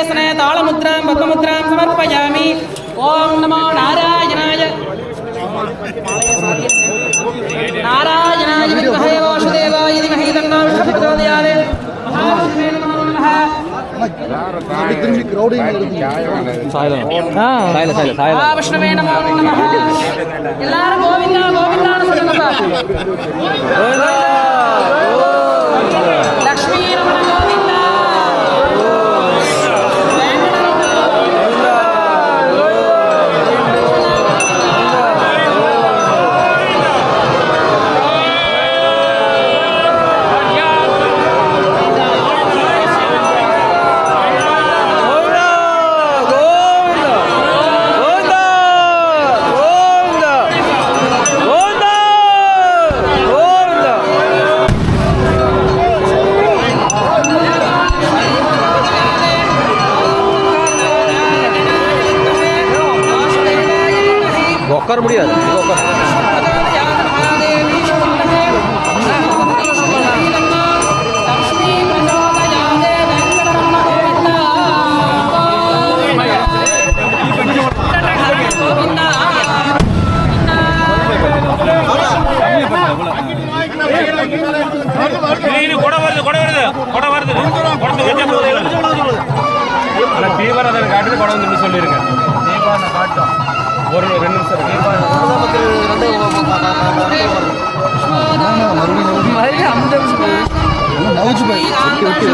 ദേവസനെ താളമുദ്രാം പത്മമുദ്രാം സമർപ്പയാമി. ഓം നമോ നാരായണായ നാരായണായ വിദ്മഹേ വാസുദേവായ ധീമഹി നമോ നമോ. ഗോവിന്ദ ഗോവിന്ദാണ് உட்கார முடியாது இங்க உட்காரு. லக்ஷ்மி பிரச்சோதயாதே வெங்கடரமண கோவிந்தா கொடை வருது கொடை வருது கொடை வருது தீவிரத்தை கொடை வந்து ஒரு ரெண்டு நிமிஷம் இருக்கு.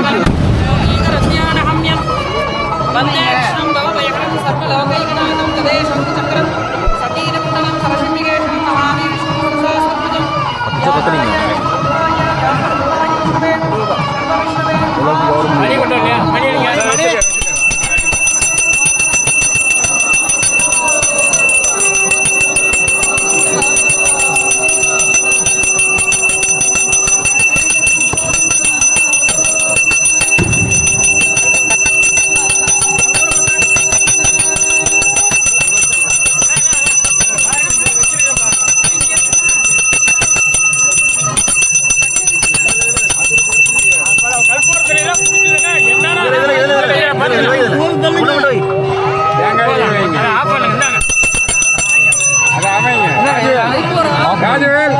மணி Father,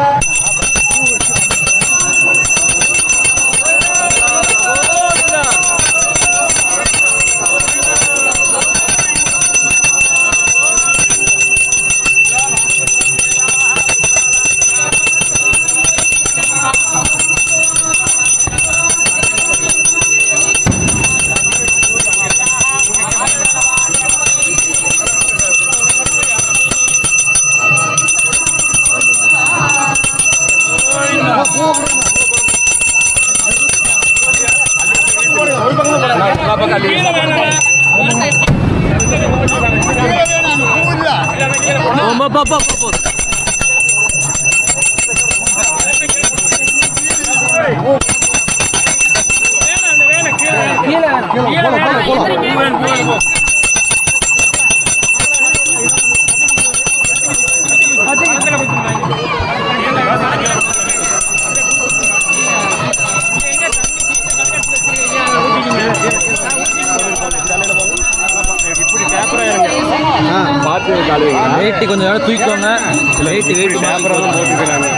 கீழே கீழே வெயிட்டு கொஞ்சம் நேரம் தூக்கிக்கோங்க. வெயிட்டு வெயிட்டு பேப்பரெல்லாம் போட்டுக்கிறாங்க